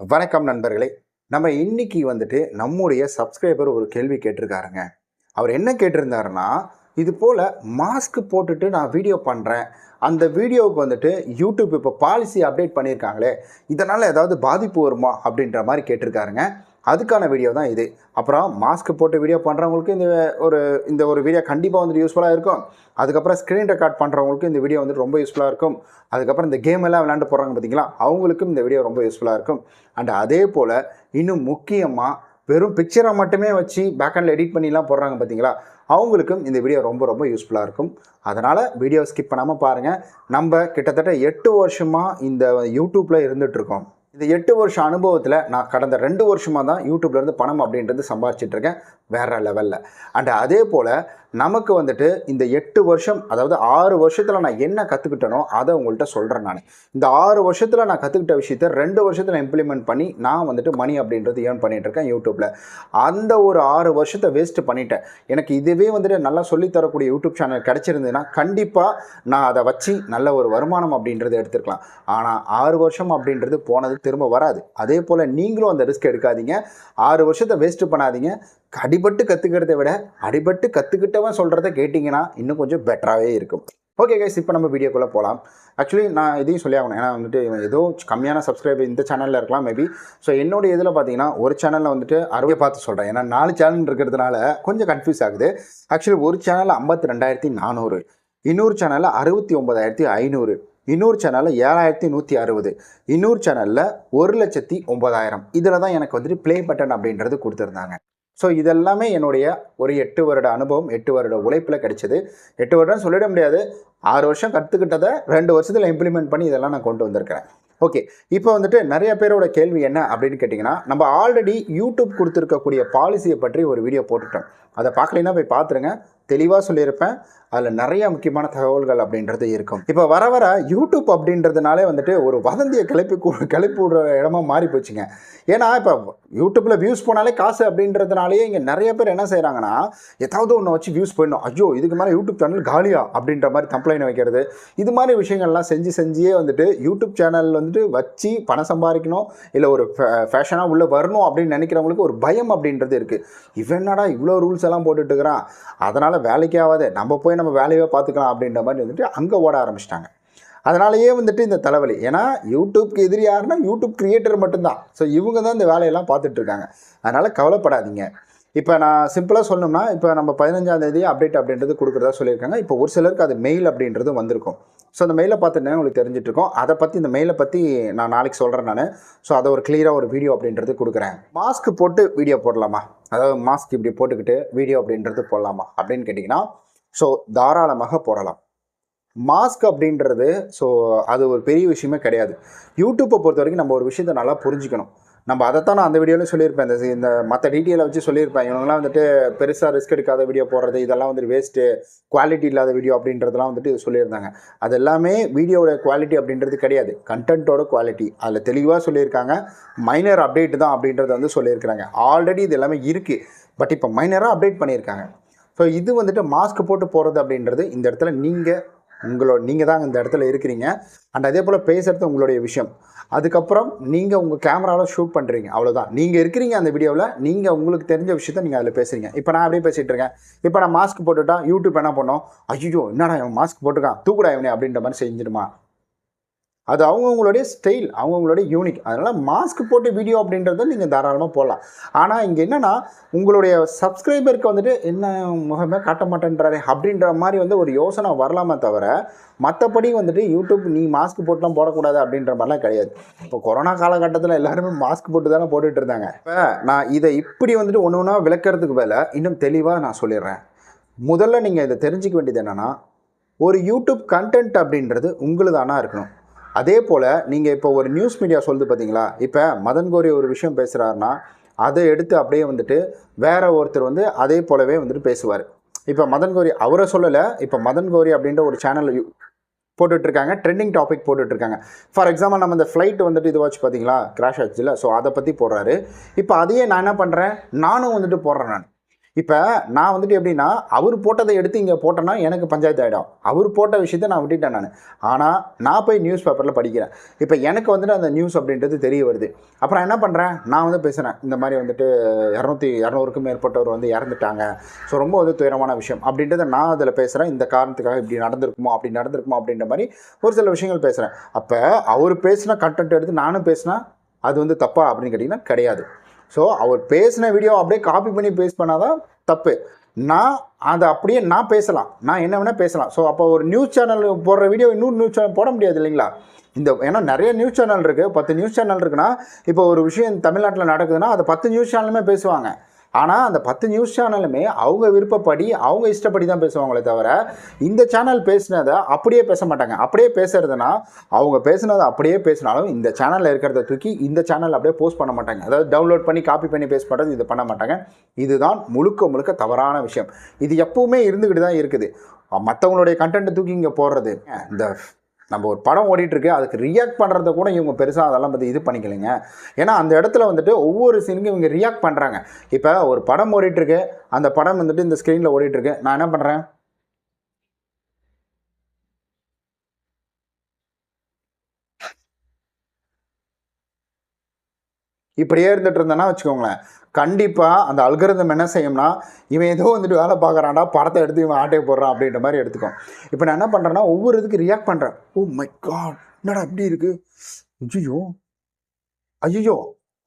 வணக்கம் நண்பர்களே. நம்ம இன்னைக்கு வந்துட்டு நம்முடைய சப்ஸ்கிரைபர் ஒரு கேள்வி கேட்டிருக்காருங்க. அவர் என்ன கேட்டிருந்தாருன்னா இது போல் மாஸ்க் போட்டுட்டு நான் வீடியோ பண்ணுறேன் அந்த வீடியோவுக்கு வந்துட்டு யூடியூப் இப்போ பாலிசி அப்டேட் பண்ணியிருக்காங்களே. இதனால் ஏதாவது பாதிப்பு வருமா அப்படின்ற மாதிரி கேட்டிருக்காருங்க. அதுக்கான வீடியோ தான் இது. அப்புறம் மாஸ்க் போட்டு வீடியோ பண்ணுறவங்களுக்கு இந்த ஒரு இந்த ஒரு வீடியோ கண்டிப்பாக வந்துட்டு யூஸ்ஃபுல்லாக இருக்கும். அதுக்கப்புறம் ஸ்க்ரீன் ரெக்கார்ட் பண்ணுறவங்களுக்கு இந்த வீடியோ வந்துட்டு ரொம்ப யூஸ்ஃபுல்லாக இருக்கும். அதுக்கப்புறம் இந்த கேம் எல்லாம் விளையாண்டு போகிறாங்க பார்த்தீங்களா அவங்களுக்கும் இந்த வீடியோ ரொம்ப யூஸ்ஃபுல்லாக இருக்கும். அண்ட் அதே போல் இன்னும் முக்கியமாக வெறும் பிக்சரை மட்டுமே வச்சு பேக்கெண்டில் எடிட் பண்ணிலாம் போடுறாங்க பார்த்தீங்களா அவங்களுக்கும் இந்த வீடியோ ரொம்ப ரொம்ப யூஸ்ஃபுல்லாக இருக்கும். அதனால் வீடியோ ஸ்கிப் பண்ணாமல் பாருங்கள் நம்ம கிட்டத்தட்ட எட்டு வருஷமாக இந்த யூடியூப்பில் இருந்துகிட்ருக்கோம் இந்த எட்டு வருஷம் அனுபவத்தில் நான் கடந்த ரெண்டு வருஷமாக தான் யூடியூப்லேருந்து பணம் அப்படின்றது சம்பாதிச்சிட்டுருக்கேன் வேறு லெவலில் அண்ட் அதே போல் நமக்கு வந்துட்டு இந்த எட்டு வருஷம் அதாவது ஆறு வருஷத்தில் நான் என்ன கற்றுக்கிட்டனோ அதை உங்கள்கிட்ட சொல்கிறேன் நான். இந்த ஆறு வருஷத்தில் நான் கற்றுக்கிட்ட விஷயத்த ரெண்டு வருஷத்தில் இம்ப்ளிமெண்ட் பண்ணி நான் வந்துட்டு மணி அப்படின்றது ஏர்ன் பண்ணிகிட்ருக்கேன் இருக்கேன் யூடியூப்பில் அந்த ஒரு ஆறு வருஷத்தை வேஸ்ட்டு பண்ணிட்டேன். எனக்கு இதுவே வந்துட்டு நல்லா சொல்லித்தரக்கூடிய யூடியூப் சேனல் கிடச்சிருந்ததுன்னா கண்டிப்பாக நான் அதை வச்சு நல்ல ஒரு வருமானம் அப்படின்றத எடுத்துருக்கலாம். ஆனால் ஆறு வருஷம் அப்படின்றது போனது திரும்ப வராது. அதே போல் நீங்களும் அந்த ரிஸ்க் எடுக்காதீங்க. ஆறு வருஷத்தை வேஸ்ட்டு பண்ணாதீங்க. அடிபட்டு கற்றுக்கிறத விட அடிபட்டு கற்றுக்கிட்டவன் சொல்கிறத கேட்டிங்கன்னா இன்னும் கொஞ்சம் பெட்டராகவே இருக்கும். ஓகே கைஸ் இப்போ நம்ம வீடியோக்குள்ளே போகலாம் ஆக்சுவலி நான் இதையும் சொல்லி ஆகணும். ஏன்னா வந்துட்டு ஏதோ கம்மியான சப்ஸ்கிரைபர் இந்த சேனலில் இருக்கலாம் மேபி ஸோ என்னோட இதில் பார்த்தீங்கன்னா ஒரு சேனலில் வந்துட்டு அறுவை பார்த்து சொல்கிறேன் ஏன்னா நாலு சேனல் இருக்கிறதுனால கொஞ்சம் கன்ஃபியூஸ் ஆகுது. ஆக்சுவலி ஒரு சேனலில் ஐம்பத்தி ரெண்டாயிரத்தி நானூறு. இன்னொரு சேனலில் அறுபத்தி ஒம்பதாயிரத்தி ஐநூறு. இன்னொரு சேனலில் ஏழாயிரத்தி நூற்றி அறுபது. இன்னொரு சேனலில் ஒரு லட்சத்தி ஒம்பதாயிரம் இதில் தான் எனக்கு வந்துட்டு ப்ளே பட்டன் அப்படின்றது கொடுத்துருந்தாங்க. ஸோ இதெல்லாமே என்னுடைய ஒரு எட்டு வருட அனுபவம் எட்டு வருட உழைப்பில் கிடச்சிது. எட்டு வருடம் சொல்லிட முடியாது. ஆறு வருஷம் கற்றுக்கிட்டதை ரெண்டு வருஷத்தில் இம்ப்ளிமெண்ட் பண்ணி இதெல்லாம் நான் கொண்டு வந்திருக்கிறேன். ஓகே இப்போ வந்துட்டு நிறைய பேரோட கேள்வி என்ன அப்படின்னு கேட்டிங்கன்னா நம்ம ஆல்ரெடி யூடியூப் கொடுத்துருக்கக்கூடிய பாலிசியை பற்றி ஒரு வீடியோ போட்டுட்டோம். அதை பார்க்கலைன்னா போய் பார்த்துருங்க. தெளிவாக சொல்லியிருப்பேன். அதில் நிறைய முக்கியமான தகவல்கள் அப்படின்றது இருக்கும். இப்போ வர வர யூடியூப் அப்படின்றதுனாலே வந்துட்டு ஒரு வதந்தியை கிளப்பி கிளப்பி விடுற இடமா மாறி போச்சுங்க. ஏன்னா இப்போ யூடியூப்பில் வியூஸ் போனாலே காசு அப்படின்றதுனாலேயே இங்கே நிறைய பேர் என்ன செய்கிறாங்கன்னா ஏதாவது ஒன்று வச்சு வியூஸ் போயிடணும். ஐயோ இதுக்கு மேலே யூடியூப் சேனல் காலியா அப்படின்ற மாதிரி கம்ப்ளைண்ட் வைக்கிறது. இது மாதிரி விஷயங்கள்லாம் செஞ்சு செஞ்சே வந்துட்டு யூடியூப் சேனல் வந்துட்டு வச்சு பணம் சம்பாதிக்கணும். இல்லை ஒரு ஃபேஷனாக உள்ளே வரணும் அப்படின்னு நினைக்கிறவங்களுக்கு ஒரு பயம் அப்படின்றது இருக்குது இவன் என்னடா இவ்வளோ ரூல்ஸ் எல்லாம் போட்டுட்டு இருக்கிறான்? அதனால் வேலைக்கே ஆகாது நம்ம போய் நம்ம வேலையை பார்த்துக்கலாம் அப்படின்ற மாதிரி வந்துட்டு அங்கே ஓட ஆரம்பிச்சிட்டாங்க. அதனாலேயே வந்துட்டு இந்த தலைவலி. ஏன்னா யூடியூப்க்கு எதிரி யாருன்னா யூடியூப் கிரியேட்டர் மட்டும்தான். ஸோ இவங்க தான் இந்த வேலையெல்லாம் பார்த்துட்ருக்காங்க அதனால் கவலைப்படாதீங்க. இப்போ நான் சிம்பிளாக சொல்லணும்னா இப்போ நம்ம பதினஞ்சாம் தேதி அப்டேட் அப்படின்றது கொடுக்குறதா சொல்லியிருக்காங்க. இப்போ ஒரு சிலருக்கு அது மெயில் அப்படின்றது வந்திருக்கும். ஸோ அந்த மெயிலை பார்த்துட்டு உங்களுக்கு தெரிஞ்சிட்ருக்கோம்? அதை பற்றி இந்த மெயிலை பற்றி நான் நாளைக்கு சொல்கிறேன் நான். ஸோ அதை ஒரு கிளியராக ஒரு வீடியோ அப்படின்றது கொடுக்குறேன். மாஸ்க் போட்டு வீடியோ போடலாமா? அதாவது மாஸ்க் இப்படி போட்டுக்கிட்டு வீடியோ அப்படின்றது போடலாமா? அப்படின்னு கேட்டிங்கன்னா ஸோ தாராளமாக போடலாம். மாஸ்க் அப்படின்றது ஸோ அது ஒரு பெரிய விஷயமே கிடையாது. யூடியூப்பை பொறுத்த வரைக்கும் நம்ம ஒரு விஷயத்தை நல்லா புரிஞ்சுக்கணும். நம்ம அதைத்தான் நான் அந்த வீடியோவில் சொல்லியிருப்பேன். இந்த இந்த மற்ற டீட்டெயிலை வச்சு சொல்லியிருப்பேன். இவங்கெல்லாம் வந்துட்டு பெருசாக ரிஸ்க் எடுக்காத வீடியோ போடுறது இதெல்லாம் வந்துட்டு வேஸ்ட்டு குவாலிட்டி இல்லாத வீடியோ அப்படின்றதெல்லாம் வந்துட்டு சொல்லியிருந்தாங்க. அது எல்லாமே வீடியோவோட குவாலிட்டி அப்படின்றது கிடையாது. கண்டென்ட்டோட குவாலிட்டி அதில் தெளிவாக சொல்லியிருக்காங்க. மைனர் அப்டேட் தான் அப்படின்றத வந்து சொல்லியிருக்கிறாங்க. ஆல்ரெடி இது எல்லாமே இருக்குது பட் இப்போ மைனராக அப்டேட் பண்ணியிருக்காங்க. ஸோ இது வந்துட்டு மாஸ்க் போட்டு போகிறது அப்படின்றது இந்த இடத்துல நீங்கள் உங்களோட நீங்கள் தான் இந்த இடத்துல இருக்கிறீங்க. அண்ட் அதே போல் பேசுகிறது உங்களுடைய விஷயம். அதுக்கப்புறம் நீங்கள் உங்கள் கேமராவில் ஷூட் பண்ணுறீங்க அவ்வளோதான் நீங்கள் இருக்கிறீங்க அந்த வீடியோவில் நீங்கள் உங்களுக்கு தெரிஞ்ச விஷயத்த நீங்கள் அதில் பேசுகிறீங்க இப்போ நான் அப்படியே பேசிகிட்டு இருக்கேன். இப்போ நான் மாஸ்க் போட்டுட்டா யூடியூப் என்ன பண்ணோம்? ஐயோ என்னடா இவன் மாஸ்க் போட்டுக்கான் தூக்குடா இவனே அப்படின்ற மாதிரி செஞ்சிடுமா? அது அவங்கவுங்களுடைய ஸ்டைல் அவங்கவுங்களுடைய யூனிக் அதனால் மாஸ்க் போட்டு வீடியோ அப்படின்றத நீங்கள் தாராளமாக போடலாம். ஆனால் இங்கே என்னென்னா உங்களுடைய சப்ஸ்கிரைபருக்கு வந்துட்டு என்ன முகமே காட்ட மாட்டேன்றாரு அப்படின்ற மாதிரி வந்து ஒரு யோசனை வரலாமே தவிர மற்றபடி வந்துட்டு யூடியூப் நீ மாஸ்க் போட்டுலாம் போடக்கூடாது அப்படின்ற மாதிரிலாம் கிடையாது. இப்போ கொரோனா காலகட்டத்தில் எல்லாருமே மாஸ்க் போட்டு தானே போட்டுட்டு இருந்தாங்க. இப்போ நான் இதை இப்படி வந்துட்டு ஒன்று ஒன்றா விளக்கிறதுக்கு வேலை இன்னும் தெளிவாக நான் சொல்லிடுறேன். முதல்ல நீங்கள் இதை தெரிஞ்சிக்க வேண்டியது என்னென்னா ஒரு யூடியூப் கண்டென்ட் அப்படின்றது உங்களுதானா இருக்கணும். அதே போல் நீங்கள் இப்போ ஒரு நியூஸ் மீடியா சொல்லுது பார்த்தீங்களா இப்போ மதன் கோரி ஒரு விஷயம் பேசுகிறாருன்னா அதை எடுத்து அப்படியே வந்துட்டு வேற ஒருத்தர் வந்து அதே போலவே வந்துட்டு பேசுவார். இப்போ மதன் கோரி அவரை சொல்லலை இப்போ மதன் கோரி அப்படின்ற ஒரு சேனல் போட்டுட்ருக்காங்க ட்ரெண்டிங் டாபிக் போட்டுட்ருக்காங்க. ஃபார் எக்ஸாம்பிள் நம்ம இந்த ஃப்ளைட் வந்துட்டு இது வச்சு பார்த்தீங்களா கிராஷ் ஆச்சுல ஸோ அதை பற்றி போடுறாரு. இப்போ அதையே நான் என்ன பண்ணுறேன் நானும் வந்துட்டு போடுறேன் நான். இப்போ நான் வந்துட்டு எப்படின்னா அவர் போட்டதை எடுத்து இங்கே போட்டேன்னா எனக்கு பஞ்சாயத்து ஆகிடும் அவர் போட்ட விஷயத்த நான் விட்டுட்டேன் நான். ஆனால் நான் போய் நியூஸ் பேப்பரில் படிக்கிறேன். இப்போ எனக்கு வந்துட்டு அந்த நியூஸ் அப்படின்றது தெரிய வருது. அப்புறம் என்ன பண்ணுறேன் நான் வந்து பேசுகிறேன் இந்த மாதிரி வந்துட்டு இரநூத்தி இரநூறுக்கும் மேற்பட்டவர் வந்து இறந்துட்டாங்க. ஸோ ரொம்ப வந்து துயரமான விஷயம். அப்படின்றத நான் அதில் பேசுகிறேன் இந்த காரணத்துக்காக இப்படி நடந்திருக்குமோ அப்படி நடந்திருக்குமோ அப்படின்ற மாதிரி ஒரு சில விஷயங்கள் பேசுகிறேன் அப்போ அவர் பேசின கண்டென்ட் எடுத்து நானும் பேசினா அது வந்து தப்பா அப்படின்னு கேட்டிங்கன்னா கிடையாது. ஸோ அவர் பேசின வீடியோ அப்படியே காப்பி பண்ணி பேஸ் பண்ணாதான் தப்பு. நான் அதை அப்படியே நான் பேசலாம். நான் என்ன வேணால் பேசலாம். ஸோ அப்போ ஒரு நியூஸ் சேனல் போடுற வீடியோ இன்னொரு நியூஸ் சேனல் போட முடியாது இல்லைங்களா? இந்த ஏன்னா நிறைய நியூஸ் சேனல் இருக்குது பத்து நியூஸ் சேனல் இருக்குன்னா இப்போ ஒரு விஷயம் தமிழ்நாட்டில் நடக்குதுன்னா அதை பத்து நியூஸ் சேனலுமே பேசுவாங்க. ஆனால் அந்த பத்து நியூஸ் சேனலுமே அவங்க விருப்பப்படி அவங்க இஷ்டப்படி தான் பேசுவாங்களே தவிர இந்த சேனல் பேசினதை அப்படியே பேச மாட்டாங்க. அப்படியே பேசுறதுனா அவங்க பேசுனதை அப்படியே பேசினாலும் இந்த சேனலில் இருக்கிறத தூக்கி இந்த சேனல் அப்படியே போஸ்ட் பண்ண மாட்டாங்க. அதாவது டவுன்லோட் பண்ணி காப்பி பண்ணி பேஸ்ட் பண்ணுறது இது பண்ண மாட்டாங்க. இதுதான் முழுக்க முழுக்க தவறான விஷயம். இது எப்பவுமே இருந்துக்கிட்டு தான் இருக்குது. மற்றவங்களுடைய கண்டென்ட்டை தூக்கி இங்கே போடுறது. இந்த நம்ம ஒரு படம் ஓடிட்டுருக்கு அதுக்கு ரியாக்ட் பண்ணுறத கூட இவங்க பெருசாக அதெல்லாம் பற்றி இது பண்ணிக்கலைங்க. ஏன்னா அந்த இடத்துல வந்துட்டு ஒவ்வொரு சீனுக்கும் இவங்க ரியாக்ட் பண்ணுறாங்க இப்போ ஒரு படம் ஓடிட்டுருக்கு அந்த படம் வந்துட்டு இந்த ஸ்க்ரீனில் ஓடிட்டுருக்கு. நான் என்ன பண்ணுறேன் இப்படியே இருந்துட்டு இருந்தேன்னா வச்சுக்கோங்களேன். கண்டிப்பாக அந்த அல்கரிதம் என்ன செய்யும்னா இவன் ஏதோ வந்துட்டு வேலை பார்க்குறான்டா படத்தை எடுத்து இவன் ஆட்டையை போடுறான் அப்படின்ற மாதிரி எடுத்துக்கும். இப்போ நான் என்ன பண்ணுறேன்னா ஒவ்வொரு இதுக்கு ரியாக்ட் பண்ணுறேன் ஓ மை காட் என்னடா இப்படி இருக்குது ஐயோ ஐயோ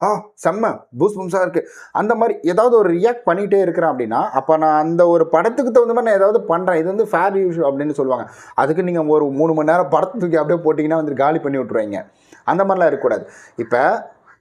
ஆ செம்ம. பூஸ் பூம்ஸாக இருக்குது அந்த மாதிரி ஏதாவது ஒரு ரியாக்ட் பண்ணிகிட்டே இருக்கிறேன் அப்படின்னா அப்போ நான் அந்த ஒரு படத்துக்கு தகுந்த மாதிரி நான் ஏதாவது பண்ணுறேன் இது வந்து ஃபேர் யூஸ் அப்படின்னு சொல்லுவாங்க. அதுக்கு நீங்கள் ஒரு மூணு மணி நேரம் படத்தை தூக்கி அப்படியே போட்டிங்கன்னா வந்து காலி பண்ணி விட்ருவீங்க அந்த மாதிரிலாம் இருக்கக்கூடாது. இப்போ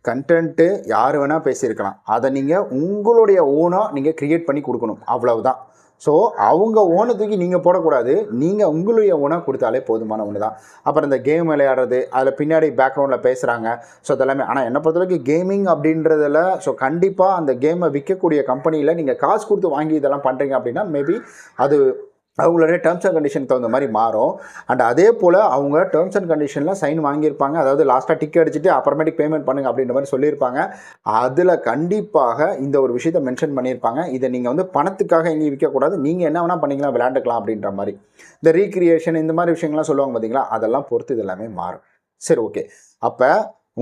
கண்டென்ட்டு யார் வேணால் பேசியிருக்கலாம். அதை நீங்கள் உங்களுடைய ஓனாக நீங்கள் க்ரியேட் பண்ணி கொடுக்கணும். அவ்வளவுதான். ஸோ அவங்க ஓனை தூக்கி நீங்கள் போடக்கூடாது. நீங்கள் உங்களுடைய ஓனாக கொடுத்தாலே போதுமான ஒன்று தான். அப்புறம் இந்த கேம் விளையாடுறது அதில் பின்னாடி பேக்ரவுண்டில் பேசுகிறாங்க ஸோ அதெல்லாமே ஆனால் என்னை பொறுத்தவரைக்கும் கேமிங் அப்படின்றதில் ஸோ கண்டிப்பாக அந்த கேமை விற்கக்கூடிய கம்பெனியில் நீங்கள் காசு கொடுத்து வாங்கி இதெல்லாம் பண்ணுறீங்க அப்படின்னா மேபி அது அவங்களுடைய டேர்ம்ஸ் அண்ட் கண்டிஷன் தகுந்த மாதிரி மாறும். அண்ட் அதே போல் அவங்க டேர்ம்ஸ் அண்ட் கண்டிஷனில் சைன் வாங்கியிருப்பாங்க. அதாவது லாஸ்ட்டாக டிக் அடிச்சுட்டு அப்புறமேட்டிக் பேமெண்ட் பண்ணுங்க அப்படின்ற மாதிரி சொல்லியிருப்பாங்க. அதில் கண்டிப்பாக இந்த ஒரு விஷயத்தை மென்ஷன் பண்ணியிருப்பாங்க. இதை நீங்கள் வந்து பணத்துக்காக எங்கேயும் விற்கக்கூடாது. நீங்கள் என்ன வேணால் பண்ணிக்கலாம் விளையாண்டுக்கலாம் அப்படின்ற மாதிரி. இந்த ரீக்ரியேஷன் இந்த மாதிரி விஷயங்கள்லாம் சொல்லுவாங்க பார்த்தீங்களா அதெல்லாம் பொறுத்து இது எல்லாமே மாறும். சரி ஓகே அப்போ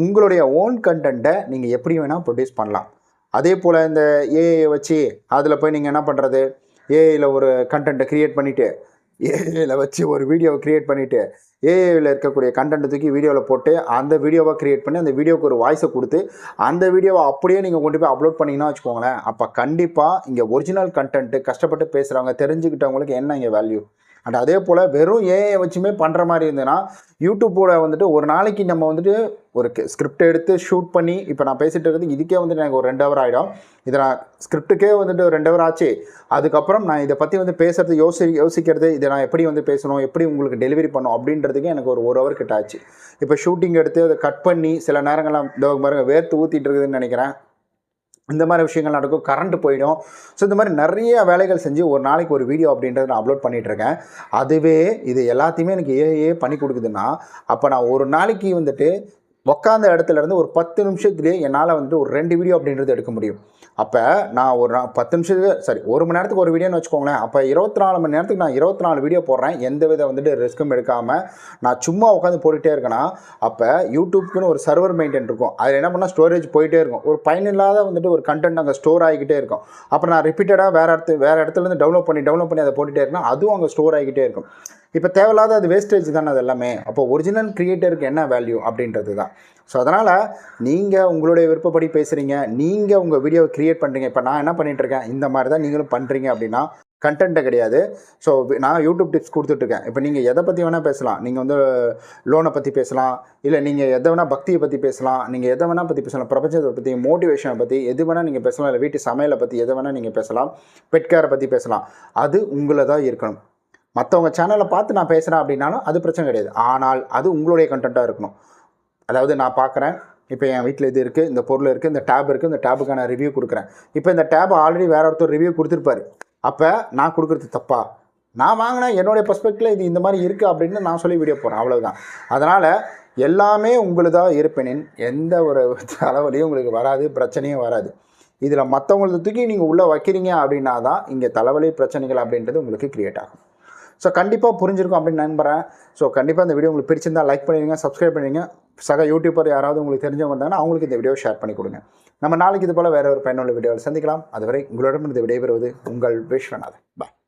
உங்களுடைய ஓன் கண்டென்ட்டை நீங்கள் எப்படி வேணால் ப்ரொடியூஸ் பண்ணலாம். அதே போல் இந்த ஏஐ வச்சு அதில் போய் நீங்கள் என்ன பண்ணுறது ஏஐயில் ஒரு கண்டென்ட்டை க்ரியேட் பண்ணிவிட்டு ஏஐயில் வச்சு ஒரு வீடியோவை க்ரியேட் பண்ணிவிட்டு ஏஐயில் இருக்கக்கூடிய கண்டென்ட் தூக்கி வீடியோவில் போட்டு அந்த வீடியோவை க்ரியேட் பண்ணி அந்த வீடியோவுக்கு ஒரு வாய்ஸை கொடுத்து அந்த வீடியோவை அப்படியே நீங்கள் கொண்டு போய் அப்லோட் பண்ணிங்கன்னா வச்சுக்கோங்களேன் அப்போ கண்டிப்பாக இங்கே ஒரிஜினல் கண்டென்ட்டு கஷ்டப்பட்டு பேசுகிறவங்க தெரிஞ்சுக்கிட்டவங்களுக்கு என்ன இங்கே வேல்யூ அண்ட் அதே போல் வெறும் ஏஐ வச்சுமே பண்ணுற மாதிரி இருந்ததுன்னா யூடியூப்போட வந்துட்டு ஒரு நாளைக்கு நம்ம வந்துட்டு ஒரு ஸ்கிரிப்ட் எடுத்து ஷூட் பண்ணி இப்போ நான் பேசிகிட்டு இருக்கிறது இதுக்கே வந்துட்டு எனக்கு ஒரு ரெண்டு ஹவர் ஆகிடும் இதை நான் ஸ்கிரிப்டுக்கே வந்துட்டு ஒரு ரெண்டு ஹவர் ஆச்சு. அதுக்கப்புறம் நான் இதை பற்றி வந்து பேசுறது யோசி யோசிக்கிறது இதை நான் எப்படி வந்து பேசணும் எப்படி உங்களுக்கு டெலிவரி பண்ணும் அப்படின்றதுக்கே எனக்கு ஒரு ஒரு ஹவர் கிட்ட ஆச்சு. இப்போ ஷூட்டிங் எடுத்து அதை கட் பண்ணி சில நேரங்கள்லாம் இந்த பாருங்க வேர்த்து ஊற்றிட்டு இருக்குதுன்னு நினைக்கிறேன். இந்த மாதிரி விஷயங்கள் நடக்கும் கரண்ட் போயிடும். ஸோ இந்த மாதிரி நிறைய வேலைகள் செஞ்சு ஒரு நாளைக்கு ஒரு வீடியோ அப்படின்றத நான் அப்லோட் பண்ணிகிட்டு இருக்கேன் அதுவே இது எல்லாத்தையுமே எனக்கு ஏஏ பண்ணி கொடுக்குதுன்னா அப்போ நான் ஒரு நாளைக்கு வந்துட்டு உக்காந்த இடத்துல இருந்து ஒரு பத்து நிமிஷத்துலேயே என்னால் வந்துட்டு ஒரு ரெண்டு வீடியோ அப்படின்றது எடுக்க முடியும். அப்போ நான் ஒரு நா- பத்து நிமிஷத்துக்கு சரி ஒரு மணி நேரத்துக்கு ஒரு வீடியோன்னு வச்சுக்கோங்களேன். அப்போ இருபத்தி நாலு மணி நேரத்துக்கு நான் இருபத்தி நாலு வீடியோ போடுறேன். எந்த வித வந்துட்டு ரிஸ்க்கும் எடுக்காமல் நான் சும்மா உட்காந்து போட்டுகிட்டே இருக்கேன்னா அப்போ யூடியூப்க்குன்னு ஒரு சர்வர் மெயின்டைன் இருக்கும். அதில் என்ன பண்ணால் ஸ்டோரேஜ் போயிட்டே இருக்கும். ஒரு பயனில்லாத வந்துட்டு ஒரு கண்டென்ட் அங்கே ஸ்டோர் ஆகிக்கிட்டே இருக்கும். அப்புறம் நான் ரிப்பீட்டடாக வேறு இடத்து வேறு இடத்துலேருந்து டவுன்லோட் பண்ணி டவுன்லோட் பண்ணி அதை போட்டுகிட்டே இருக்கேன்னா அதுவும் அங்கே ஸ்டோர் ஆகிக்கிட்டே இருக்கும். இப்போ தேவையில்லாத அது வேஸ்டேஜ் தானே அது எல்லாமே அப்போ ஒரிஜினல் க்ரியேட்டருக்கு என்ன வேல்யூ அப்படின்றது தான். ஸோ அதனால் நீங்கள் உங்களுடைய விருப்பப்படி பேசுகிறீங்க நீங்கள் உங்கள் வீடியோவை க்ரியேட் பண்ணுறீங்க இப்போ நான் என்ன பண்ணிகிட்ருக்கேன் இந்த மாதிரி தான் நீங்களும் பண்ணுறீங்க அப்படின்னா கண்டென்ட்டை கிடையாது. ஸோ நான் யூடியூப் டிப்ஸ் கொடுத்துட்ருக்கேன் இப்போ நீங்கள் எதை பற்றி வேணால் பேசலாம். நீங்கள் வந்து லோனை பற்றி பேசலாம் இல்லை நீங்கள் எதை வேணால் பக்தியை பற்றி பேசலாம் நீங்கள் எதை வேணால் பற்றி பேசலாம் பிரபஞ்சத்தை பற்றி மோட்டிவேஷனை பற்றி எது வேணால் நீங்கள் பேசலாம் இல்லை வீட்டு சமையலை பற்றி எதை வேணால் நீங்கள் பேசலாம் பெட்கேரை பற்றி பேசலாம். அது உங்களை தான் இருக்கணும் மற்றவங்க சேனலை பார்த்து நான் பேசுகிறேன் அப்படின்னாலும் அது பிரச்சனை கிடையாது. ஆனால் அது உங்களுடைய கண்டென்ட்டாக இருக்கணும். அதாவது நான் பார்க்குறேன் இப்போ என் வீட்டில் இது இருக்குது இந்த பொருள் இருக்குது இந்த டேப் இருக்குது இந்த டேபுக்கான ரிவ்யூ கொடுக்குறேன். இப்போ இந்த டேப் ஆல்ரெடி வேற ஒருத்தர் ரிவ்யூ கொடுத்துருப்பாரு. அப்போ நான் கொடுக்குறது தப்பா? நான் வாங்கினேன் என்னுடைய பர்ஸ்பெக்டில் இது இந்த மாதிரி இருக்குது அப்படின்னு நான் சொல்லி வீடியோ போகிறேன் அவ்வளோதான் அதனால் எல்லாமே உங்களுதாக இருப்பினின் எந்த ஒரு தலைவலியும் உங்களுக்கு வராது பிரச்சனையும் வராது. இதில் மற்றவங்களுக்கு தூக்கி நீங்கள் உள்ளே வைக்கிறீங்க அப்படின்னா தான் இங்கே தலைவலி பிரச்சனைகள் அப்படின்றது உங்களுக்கு கிரியேட் ஆகும். ஸோ கண்டிப்பாக புரிஞ்சிருக்கும் அப்படின்னு நம்புறேன். ஸோ கண்டிப்பாக இந்த வீடியோ உங்களுக்கு பிடிச்சிருந்தா லைக் பண்ணிடுங்க சப்ஸ்கிரைப் பண்ணிடுங்க. சக யூடியூபர் யாராவது உங்களுக்கு தெரிஞ்சவங்க இருந்தாங்கன்னா அவங்களுக்கு இந்த வீடியோ ஷேர் பண்ணி கொடுங்க. நம்ம நாளைக்கு இது போல் வேறு ஒரு பயனுள்ள வீடியோவில் சந்திக்கலாம். அதுவரை உங்களிடம் இந்த விடைபெறுவது உங்கள் விஸ்வநாதன். பாய்